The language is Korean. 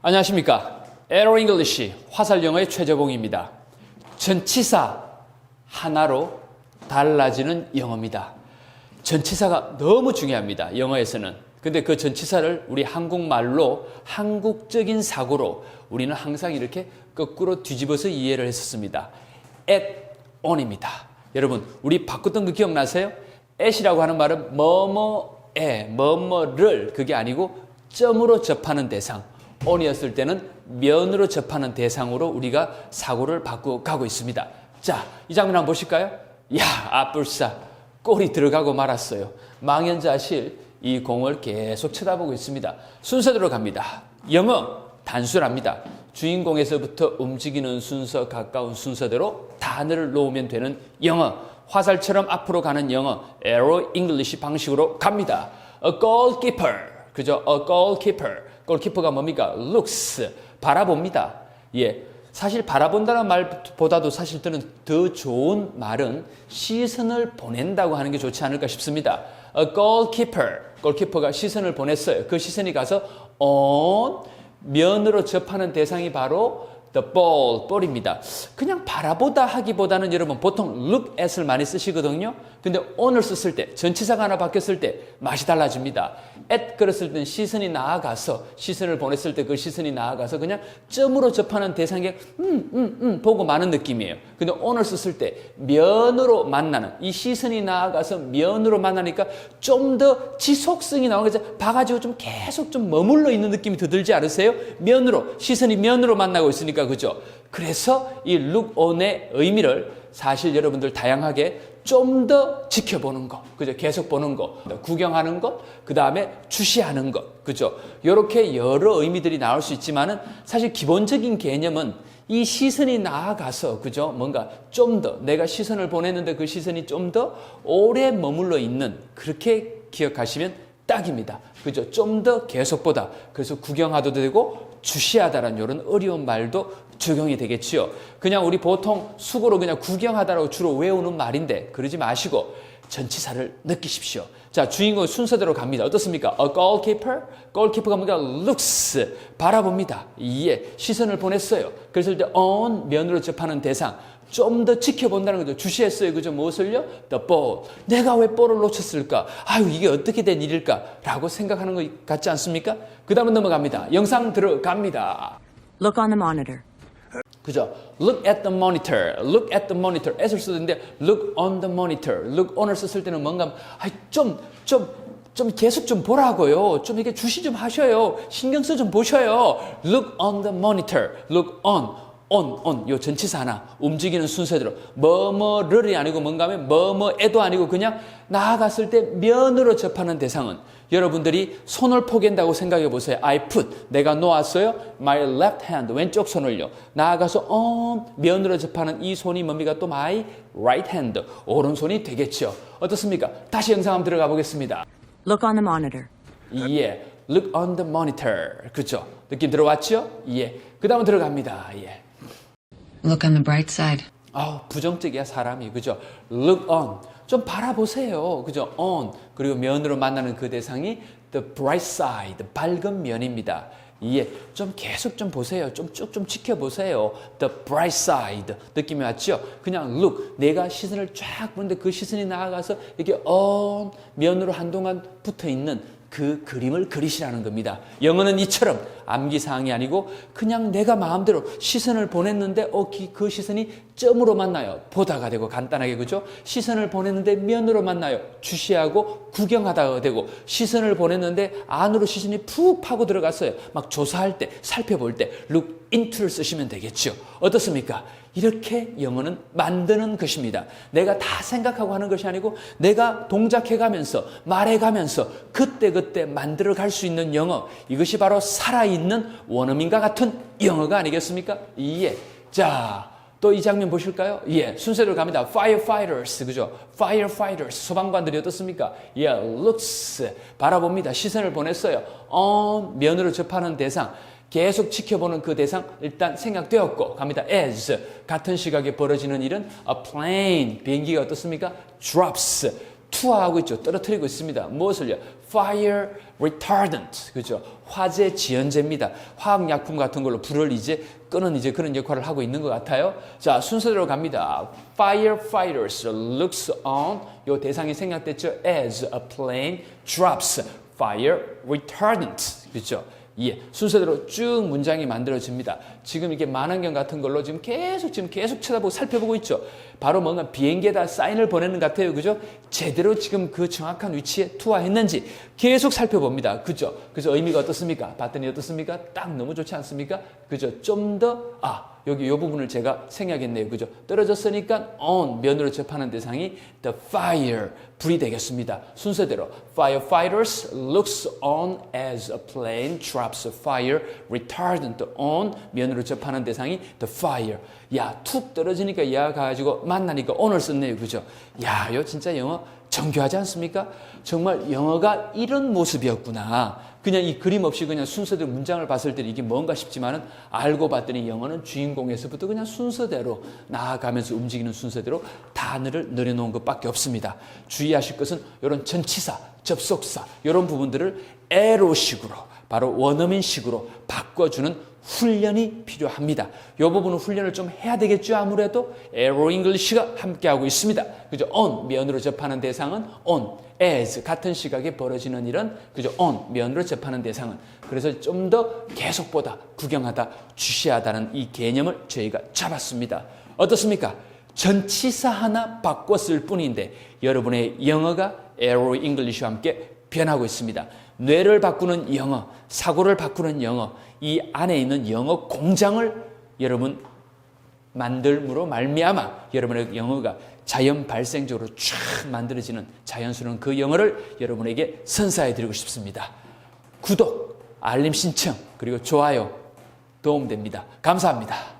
안녕하십니까. 에로 잉글리시 화살 영어의 최재봉입니다. 전치사 하나로 달라지는 영어입니다. 전치사가 너무 중요합니다. 영어에서는. 근데 그 전치사를 우리 한국말로 한국적인 사고로 우리는 항상 이렇게 거꾸로 뒤집어서 이해를 했었습니다. at on입니다. 여러분, 우리 바꿨던 거 기억나세요? at이라고 하는 말은 뭐뭐에, 뭐뭐를 그게 아니고 점으로 접하는 대상. On이었을 때는 면으로 접하는 대상으로 우리가 사고를 바꾸어 가고 있습니다. 자, 이 장면 한번 보실까요? 야, 아뿔싸. 골이 들어가고 말았어요. 망연자실 이 공을 계속 쳐다보고 있습니다. 순서대로 갑니다. 영어 단순합니다. 주인공에서부터 움직이는 순서 가까운 순서대로 단어를 놓으면 되는 영어 화살처럼 앞으로 가는 영어 arrow English 방식으로 갑니다. A goalkeeper 그죠? A goalkeeper 골키퍼가 뭡니까? looks 바라봅니다. 예. 사실 바라본다는 말보다도 사실 저는 더 좋은 말은 시선을 보낸다고 하는 게 좋지 않을까 싶습니다. A goalkeeper, 골키퍼가 시선을 보냈어요. 그 시선이 가서 on 면으로 접하는 대상이 바로 the ball, 볼입니다. 그냥 바라보다 하기보다는 여러분 보통 look at을 많이 쓰시거든요. 근데 오늘 썼을 때, 전치사가 하나 바뀌었을 때 맛이 달라집니다. at 그랬을 땐 시선이 나아가서, 시선을 보냈을 때 그 시선이 나아가서 그냥 점으로 접하는 대상에 음, 음, 음 보고 마는 느낌이에요. 근데 오늘 썼을 때 면으로 만나는, 이 시선이 나아가서 면으로 만나니까 좀 더 지속성이 나오는 거죠. 봐가지고 좀 계속 좀 머물러 있는 느낌이 더 들지 않으세요? 면으로, 시선이 면으로 만나고 있으니까 그죠? 그래서 이 on의 의미를 사실 여러분들 다양하게 좀 더 지켜보는 것, 그죠? 계속 보는 것, 구경하는 것, 그 다음에 주시하는 것, 그죠? 이렇게 여러 의미들이 나올 수 있지만은 사실 기본적인 개념은 이 시선이 나아가서, 그죠? 뭔가 좀 더, 내가 시선을 보냈는데 그 시선이 좀 더 오래 머물러 있는, 그렇게 기억하시면 딱입니다. 그죠? 좀 더 계속보다. 그래서 구경하도 되고, 주시하다라는 이런 어려운 말도 적용이 되겠지요. 그냥 우리 보통 숙어로 그냥 구경하다라고 주로 외우는 말인데 그러지 마시고 전치사를 느끼십시오. 자, 주인공 순서대로 갑니다. 어떻습니까? A goalkeeper? goalkeeper가 뭔가 looks 바라봅니다. 예, 시선을 보냈어요. 그래서 이제 on 면으로 접하는 대상 좀 더 지켜본다는 거죠. 주시했어요. 그죠? 무엇을요? The ball. 내가 왜 볼을 놓쳤을까? 아유, 이게 어떻게 된 일일까? 라고 생각하는 것 같지 않습니까? 그 다음은 넘어갑니다. 영상 들어갑니다. Look on the monitor. 그죠? Look at the monitor. Look at the monitor. S를 쓰는데 look on the monitor. Look on을 썼을 때는 뭔가 아이 좀 좀 좀 계속 좀 보라고요. 좀 이렇게 주시 좀 하셔요. 신경 써 좀 보셔요. Look on the monitor. Look on. On, on, 요 전치사 하나 움직이는 순서대로 뭐뭐를이 아니고 뭔가 하면 뭐뭐에도 아니고 그냥 나아갔을 때 면으로 접하는 대상은 여러분들이 손을 포갠다고 생각해 보세요. I put 내가 놓았어요. My left hand 왼쪽 손을요. 나아가서 on 면으로 접하는 이 손이 뭡니까? 또 my right hand 오른손이 되겠죠. 어떻습니까? 다시 영상 한번 들어가 보겠습니다. Look on the monitor. 예, look on the monitor. 그죠? 느낌 들어왔죠? 예. 그 다음은 들어갑니다. 예. Look on the bright side. 아, 부정적이야 사람이 그죠? Look on 좀 바라보세요 그죠? On 그리고 면으로 만나는 그 대상이 the bright side 밝은 면입니다. 예, 좀 계속 좀 보세요. 좀 쭉좀 지켜보세요. The bright side 느낌이 왔죠? 그냥 look 내가 시선을 쫙 보는데 그 시선이 나아가서 이렇게 on 면으로 한동안 붙어 있는 그 그림을 그리시라는 겁니다. 영어는 이처럼 암기사항이 아니고 그냥 내가 마음대로 시선을 보냈는데 어, 기- 그 시선이 점으로 만나요. 보다가 되고 간단하게 그죠? 시선을 보냈는데 면으로 만나요. 주시하고 구경하다가 되고 시선을 보냈는데 안으로 시선이 푹 파고 들어갔어요. 막 조사할 때 살펴볼 때 look into를 쓰시면 되겠죠. 어떻습니까? 이렇게 영어는 만드는 것입니다. 내가 다 생각하고 하는 것이 아니고 내가 동작해가면서 말해가면서 그때그때 만들어 갈 수 있는 영어 이것이 바로 살아있는 원어민과 같은 영어가 아니겠습니까? 예. 자, 또 이 장면 보실까요? 예, 순서대로 갑니다. Firefighters, 그죠? Firefighters, 소방관들이 어떻습니까? 예, looks, 바라봅니다. 시선을 보냈어요. on, 면으로 접하는 대상. 계속 지켜보는 그 대상 일단 생각되었고 갑니다. as 같은 시각에 벌어지는 일은 a plane 비행기가 어떻습니까? drops 투하하고 있죠. 떨어뜨리고 있습니다. 무엇을요? Fire retardant. 그죠? 화재 지연제입니다. 화학약품 같은 걸로 불을 이제 끄는 이제 그런 역할을 하고 있는 것 같아요. 자, 순서대로 갑니다. Firefighters looks on. 요 대상이 생략됐죠. As a plane drops fire retardant. 그죠? 예, 순서대로 쭉 문장이 만들어집니다. 지금 이게 만원경 같은 걸로 지금 계속 지금 계속 쳐다보고 살펴보고 있죠. 바로 뭔가 비행기에다 사인을 보내는 것 같아요. 그죠? 제대로 지금 그 정확한 위치에 투하했는지 계속 살펴봅니다. 그죠? 그래서 의미가 어떻습니까? 봤더니 어떻습니까? 딱 너무 좋지 않습니까? 그죠? 좀 더, 아, 여기 이 부분을 제가 생략했네요. 그죠? 떨어졌으니까 on, 면으로 접하는 대상이 the fire, 불이 되겠습니다. 순서대로 firefighters looks on as a plane drops a fire retardant on, 면으로 접하는 대상이 the fire. 야, 툭 떨어지니까 야 가지고 만나니까 on을 썼네요. 그죠? 야, 이거 진짜 영어 정교하지 않습니까? 정말 영어가 이런 모습이었구나. 그냥 이 그림 없이 그냥 순서대로 문장을 봤을 때 이게 뭔가 싶지만은 알고 봤더니 영어는 주인공에서부터 그냥 순서대로 나아가면서 움직이는 순서대로 단어를 늘여놓은 것밖에 없습니다. 주의하실 것은 이런 전치사, 접속사 이런 부분들을 에로식으로 바로 원어민식으로 바꿔주는 훈련이 필요합니다. 이 부분은 훈련을 좀 해야 되겠죠. 아무래도 에로 잉글리시가 함께하고 있습니다. 그죠? on 면으로 접하는 대상은 on, as 같은 시각에 벌어지는 일은 그죠? on 면으로 접하는 대상은 그래서 좀 더 계속보다 구경하다 주시하다는 이 개념을 저희가 잡았습니다. 어떻습니까? 전치사 하나 바꿨을 뿐인데 여러분의 영어가 에로 잉글리시와 함께 변하고 있습니다. 뇌를 바꾸는 영어, 사고를 바꾸는 영어, 이 안에 있는 영어 공장을 여러분 만들므로 말미암아 여러분의 영어가 자연 발생적으로 쫙 만들어지는 자연스러운 그 영어를 여러분에게 선사해 드리고 싶습니다. 구독, 알림 신청, 그리고 좋아요 도움됩니다. 감사합니다.